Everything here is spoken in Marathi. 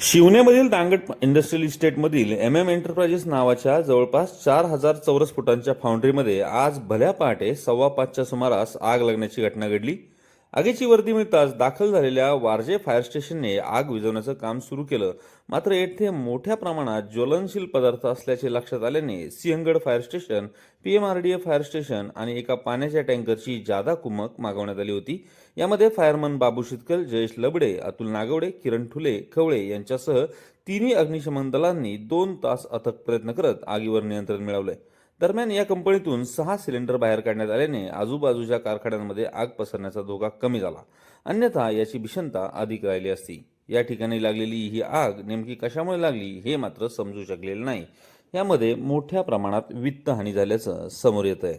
शिवनेमधील दांगट इंडस्ट्रियल इस्टेटमधील एम एम एंटरप्राइजेस नावाच्या जवळपास चार हजार चौरस फुटांच्या फाउंड्रीमध्ये आज भल्या पहाटे सव्वा पाचच्या सुमारास आग लागण्याची घटना घडली. आगीची वर्दी मिळताच दाखल झालेल्या वारजे फायर स्टेशनने आग विझवण्याचं काम सुरू केलं. मात्र येथे मोठ्या प्रमाणात ज्वलनशील पदार्थ असल्याचे लक्षात आल्याने Sinhagad fire station PMRDA fire station आणि एका पाण्याच्या टँकरची जादा कुमक मागवण्यात आली होती. यामध्ये फायरमन बाबू शितकल जयेश लबडे अतुल नागवडे किरण ठुले खवळे यांच्यासह तिन्ही अग्निशमन दलांनी दोन तास अथक प्रयत्न करत आगीवर नियंत्रण मिळवलंय. दरम्यान या कंपनीतून सहा सिलेंडर बाहेर काढण्यात आल्याने आजूबाजूच्या कारखान्यांमध्ये आग पसरण्याचा धोका कमी झाला. अन्यथा याची भीषणता अधिक राहिली असती. या ठिकाणी लागलेली ही आग नेमकी कशामुळे लागली हे मात्र समजू शकलेलं नाही. यामध्ये मोठ्या प्रमाणात वित्तहानी झाल्याचं समोर येत आहे